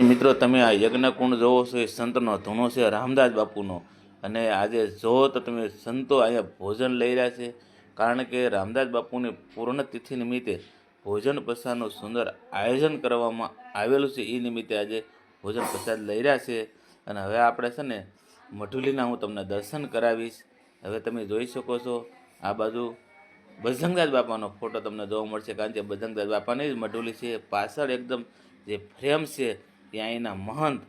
મિત્રો, તમે આ યજ્ઞકુંડ જોવો છો, એ સંતનો ધૂણો છે, રામદાસ બાપુનો. અને આજે જોવો તો તમે સંતો અહીંયા ભોજન લઈ રહ્યા છે, કારણ કે રામદાસ બાપુની પૂર્ણ તિથિ નિમિત્તે ભોજન પ્રસાદનું સુંદર આયોજન કરવામાં આવેલું છે એ નિમિત્તે આજે ભોજન પ્રસાદ લઈ રહ્યા છે. અને હવે આપણે છે ને, મઢુલીના હું તમને દર્શન કરાવીશ. હવે તમે જોઈ શકો છો, આ બાજુ બજરંગદાસ બાપાનો ફોટો તમને જોવા મળશે, કારણ કે બજરંગદાસ બાપાની જ મઢુલી છે, પાછળ એકદમ જે ફ્રેમ છે ત્યાં એના મહંત,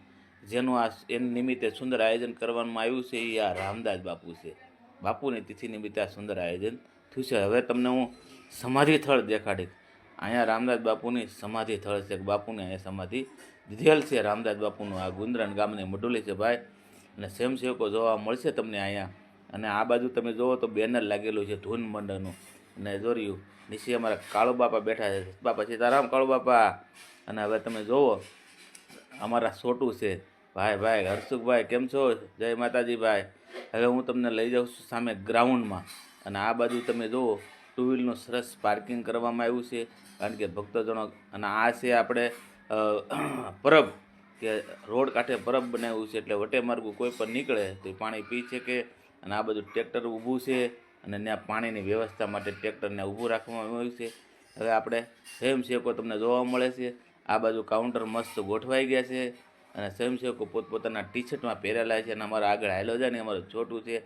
જેનું આ એન નિમિત્તે સુંદર આયોજન કરવામાં આવ્યું છે, એ આ રામદાસ બાપુ છે. બાપુની તિથિ નિમિત્તે આ સુંદર આયોજન થયું છે. હવે તમને હું સમાધિ સ્થળ દેખાડીશ. અહીંયા રામદાસ બાપુની સમાધિ સ્થળ છે. બાપુની અહીંયા સમાધિ દીધેલ છે. રામદાસ બાપુનું આ ગુંદરાન ગામની મઢુલી છે ભાઈ. અને સ્વયંસેવકો જોવા મળશે તમને અહીંયા. અને આ બાજુ તમે જુઓ તો બેનર લાગેલું છે ધૂન મંડળનું અને જોર્યું નીચે અમારા કાળુ બાપા બેઠા છે. બાપા સીતારામ કાળુ બાપા અને હવે તમે જુઓ અમારા છોટું છે. ભાઈ ભાઈ હર્ષુખભાઈ કેમ છો? જય માતાજી ભાઈ. હવે હું તમને લઈ જાઉં છું સામે ગ્રાઉન્ડમાં. અને આ બાજુ તમે જુઓ ટુ વ્હીલનું સરસ પાર્કિંગ કરવામાં આવ્યું છે. કારણ કે ભક્તજનો, અને આ છે આપણે પરબ, કે રોડ કાંઠે પરબ બનાવ્યું છે. એટલે વટે માર્ગું કોઈ પણ નીકળે તો પાણી પી શકે. અને આ બધું ટ્રેક્ટર ઊભું છે. અને ત્યાં પાણીની વ્યવસ્થા માટે ટ્રેક્ટરને ઊભું રાખવામાં આવ્યું છે. હવે આપણે સ્વયંસેવકો તમને જોવા મળે છે. આ બાજુ કાઉન્ટર મસ્ત ગોઠવાઈ ગયા છે અને સ્વયંસેવકો પોતપોતાના ટી શર્ટમાં પહેરેલા છે અને અમારા આગળ હાલો જાય ને અમારું છોટું છે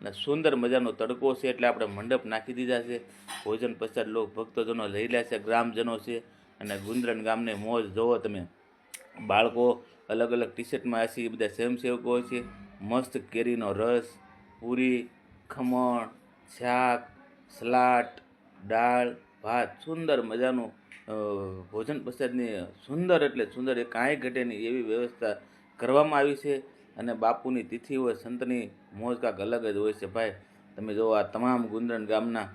અને સુંદર મજાનો તડકો છે એટલે આપણે મંડપ નાખી દીધા છે. ભોજન પશ્ચાત લોક ભક્તજનો લઈ રહ્યા છે, ગ્રામજનો છે અને ગુંદરન ગામને મોજ જોવો તમે. બાળકો અલગ અલગ ટી શર્ટમાં હશે બધા સ્વયંસેવકો છે. મસ્ત કેરીનો રસ, પૂરી, ખમણ, શાક, સલાડ, દાળ, ભાત, સુંદર મજાનું ભોજન પ્રસાદની સુંદર એટલે સુંદર એ કાંઈ ઘટે નહીં એવી વ્યવસ્થા કરવામાં આવી છે. અને બાપુની તિથિ હોય, સંતની મોજ કાંક અલગ જ હોય છે. ભાઈ, તમે જો આ તમામ ગુંદરણ ગામના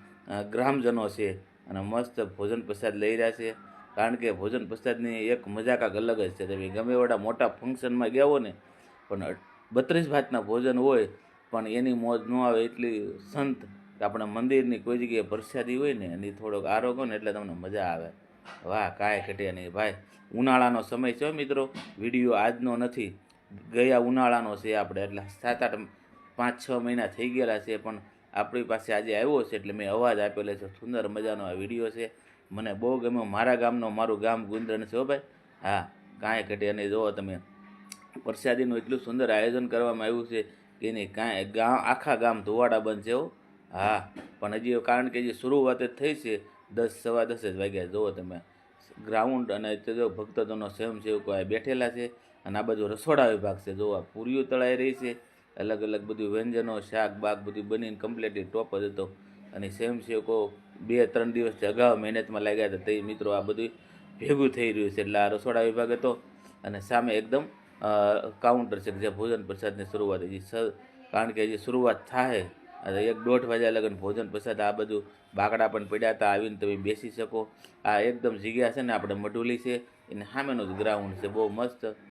ગ્રામજનો છે અને મસ્ત ભોજન પ્રસાદ લઈ રહ્યા છે. કારણ કે ભોજન પ્રસાદની એક મજા કાંક અલગ જ છે. તમે ગમે એવડા મોટા ફંક્શનમાં ગયા હો ને, પણ બત્રીસ ભાતના ભોજન હોય, પણ એની મોજ ન આવે એટલી સંત આપણા મંદિરની કોઈ જગ્યાએ પ્રસાદી હોય ને, એની થોડોક આરોગ્ય ને એટલે તમને મજા આવે. વાહ, કાંઈ ઘટે નહીં. ભાઈ, ઉનાળાનો સમય છે મિત્રો. વીડિયો આજનો નથી. ગયા ઉનાળાનો છે આપણે. એટલે સાત આઠ, પાંચ છ મહિના થઈ ગયેલા છે, પણ આપણી પાસે આજે આવ્યો છે એટલે મેં અવાજ આપેલો છે. સુંદર મજાનો આ વીડિયો છે. મને બહુ ગમ્યો. મારા ગામનો, મારું ગામ ગુંદરણ છે હો ભાઈ. હા, કાંઈ ઘટે નહીં. જુઓ તમે. પ્રસાદીનું એટલું સુંદર આયોજન કરવામાં આવ્યું છે કે નહીં, કાંઈ ગામ, આખા ગામ ધોવાડા બંધ છે હો. હા, પણ હજી કારણ કે જે શરૂઆત જ થઈ છે દસ સવા દસ જ વાગ્યા જુઓ તમે. ગ્રાઉન્ડ અને જો ભક્તજનો સ્વયંસેવકો આ બેઠેલા છે અને આ બાજુ રસોડા વિભાગ છે. જો આ પૂરીઓ તળાઈ રહી છે. અલગ અલગ બધું વ્યંજનો, શાક, બાક બધું બનીને કમ્પ્લેટલી ટોપ જ હતો. અને સ્વયંસેવકો બે ત્રણ દિવસથી અગાઉ મહેનતમાં લાગ્યા હતા. તે મિત્રો આ બધું ભેગું થઈ રહ્યું છે. એટલે આ રસોડા વિભાગ હતો અને સામે એકદમ કાઉન્ટર છે જે ભોજન પ્રસાદની શરૂઆત હજી કારણ કે હજી શરૂઆત થાય એક દોઢ વાગ્યા લગન ભોજન પ્રસાદ આ બધું બાકડા પણ પડ્યા હતા આવીને તમે બેસી શકો. આ એકદમ જગ્યા છે ને, આપણે મઢુલી છે. એને સામેનું જ ગ્રાઉન્ડ છે. બહુ મસ્ત.